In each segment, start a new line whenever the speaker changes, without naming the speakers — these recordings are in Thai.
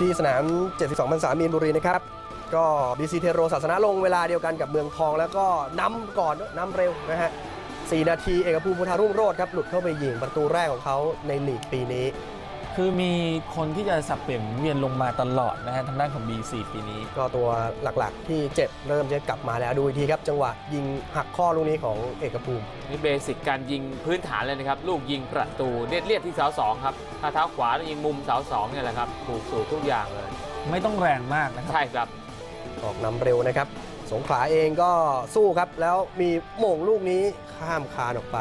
ที่สนาม 72พรรษามีนบุรีนะครับก็บีซีเทโรศาสนาลงเวลาเดียวกันกับเมืองทอง แล้วก็นำก่อนนำเร็วนะฮะ4นาทีเอกภูมิพุทธารุ่งโรจน์ครับหลุดเข้าไปยิงประตูแรกของเขาในลีกปีนี้
คือมีคนที่จะสับเปลี่ยนหมุนเวียนลงมาตลอดนะฮะทางด้านของ B4 ปีนี้
ก็ตัวหลักๆ ที่เจ็บเริ่มจะกลับมาแล้วดูอีกทีครับ จังหวะยิงหักข้อลูกนี้ของเอกภูมิ
นี่เบสิกการยิงพื้นฐานเลยนะครับ ลูกยิงประตูเลียดเลียดที่เสาสองครับถ้าเท้าขวาแล้วยิงมุมเสาสองเนี่ยแหละครับถูกสูตรทุกอย่างเลย
ไม่ต้องแรงมากนะครับ
ใช่ครับ
ออกนำเร็วนะครับ สงขลาเองก็สู้ครับ แล้วมีโหม่งลูกนี้ข้ามคานออกไป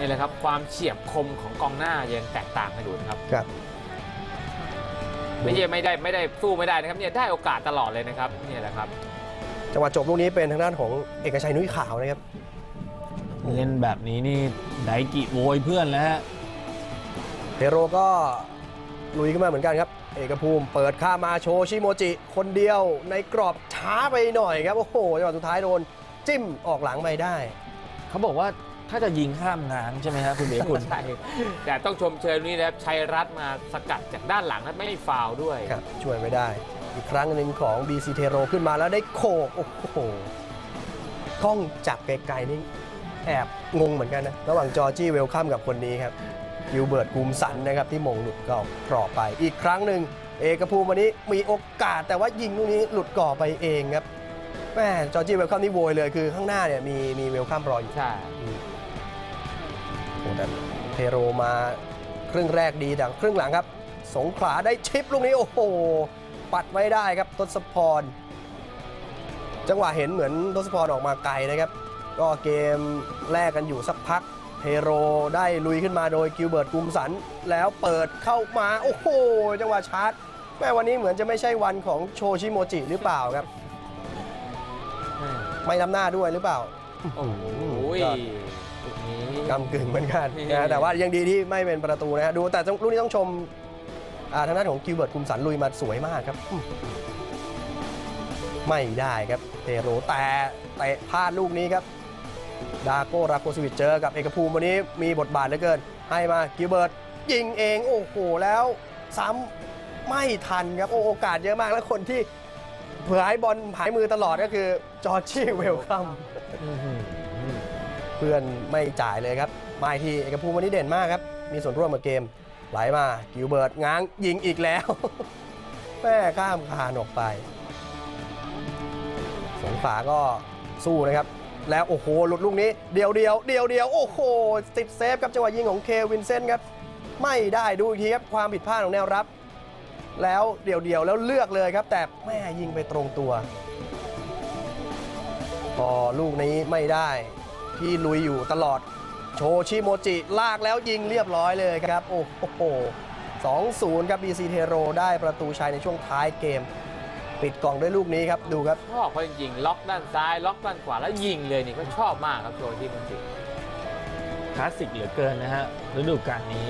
นี่แหละครับความเฉียบคมของกองหน้ายังแตกต่างกันอยู่นะครับ
ครับ
ไม่ใช่ไม่ได้ไม่ได้สู้ไม่ได้นะครับเนี่ยได้โอกาสตลอดเลยนะครับเนี่ยแหละครับ
จังหวะจบลูกนี้เป็นทางด้านของเอกชัยนุ้ยขาวนะครับ
เล่นแบบนี้นี่ไดกิโวยเพื่อนแล้วฮะ
เทโรก็ลุยขึ้นมาเหมือนกันครับ เอกภูมิเปิดข้ามมาโชชิโมจิ คนเดียวในกรอบช้าไปหน่อยครับ โอ้โหจังหวะสุดท้ายโดน จิ้มออกหลังไปได้
เขาบอกว่า ถ้าจะยิงข้ามง้างใช่ไหมครับคุณเบียร์คุณ
ใช่แต่ต้องชมเชยนี่นะครับชัยรัตน์มาสกัดจากด้านหลังนั้นไม่ให้ฟาวล์ด้วย
ครับช่วยไม่ได้ อีกครั้งหนึ่งของ BC เทโรขึ้นมาแล้วได้โขกโอ้โหกล้องจับไกลๆนี่แอบงงเหมือนกันนะ ระหว่างจอร์จี้เวลคัมกับคนนี้ครับกิวเบิร์ตกุมสันนะครับที่มงหลุดกรอบกรอบไป อีกครั้งหนึ่งเอกภูมิวันนี้มีโอกาสแต่ว่ายิงลูกนี้หลุดกรอบไปเองครับแม่จอร์จี้เวลคัมนี่โวยเลยคือข้างหน้าเนี่ยมีมีเวลคัมรออยู่
ใช่
โอ้ แต่เทโรมาครึ่งแรกดีแต่ครึ่งหลังครับ สงขลาได้ชิปลูกนี้ โอ้โห ปัดไว้ได้ครับทศพร จังหวะเห็นเหมือนทศพรออกมาไกลนะครับ ก็เกมแรกกันอยู่สักพักเทโรได้ลุยขึ้นมาโดยกิวเบิร์ตกุมสัน แล้วเปิดเข้ามา โอ้โห จังหวะชาร์จแม่วันนี้เหมือนจะไม่ใช่วันของโชชิโมจิหรือเปล่าครับ ไม่นำหน้าด้วยหรือเปล่า
โอ้โห
ยอด
ลู กนี้
กำกึ่งเหมือนกัน
นี่
นะแต่ว่ายังดีที่ไม่เป็นประตูนะฮะดูแต่ลูกนี้ต้องชมอ่าทางด้านของกิวเบิร์ตคุมสันลุยมาสวยมากครับอืมไม่ได้ครับเทโรแต่เตะพลาดลูกนี้ครับ ดาโก้ราโกสวิชเจอกับเอกภูมิวันนี้มีบทบาทเหลือเกิน ให้มากิวเบิร์ตยิงเองโอ้โหแล้วซ้ำไม่ทันครับโอ้โอกาสเยอะมากแล้วคนที่เผยบอลผายมือตลอดก็คือจอร์จี้เวลคัม เพื่อนไม่จ่ายเลยครับมาทีเอกภูมิวันนี้เด่นมากครับ มีส่วนร่วมกับเกม ไหลมากิวเบิร์ตง้างยิงอีกแล้ว แม่ข้ามคานออกไป สงขาก็สู้นะครับ แล้วโอ้โห หลุดลูกนี้ เดียวเดียวเดียวเดียวโอ้โหติดเซฟครับจังหวะยิงของเควินเซนต์ครับ ไม่ได้ดูอีกทีครับ ความผิดพลาดของแนวรับ แล้วเดียวเดียวแล้วเลือกเลยครับ แต่แม่ยิงไปตรงตัวพอลูกนี้ไม่ได้ ที่ลุยอยู่ตลอด โชชิโมจิ ลากแล้วยิงเรียบร้อยเลยครับ โอ้โห2-0 ครับ BC เทโรได้ประตูชัยในช่วงท้ายเกม ปิดกล่องด้วยลูกนี้ครับ ดูครับ
ชอบเขาจริงๆล็อกด้านซ้าย ล็อกด้านขวาแล้วยิงเลยนี่เขาชอบมากครับโชว์ที่มันจริง
คลาสสิกเหลือเกินนะฮะฤดูกาลนี้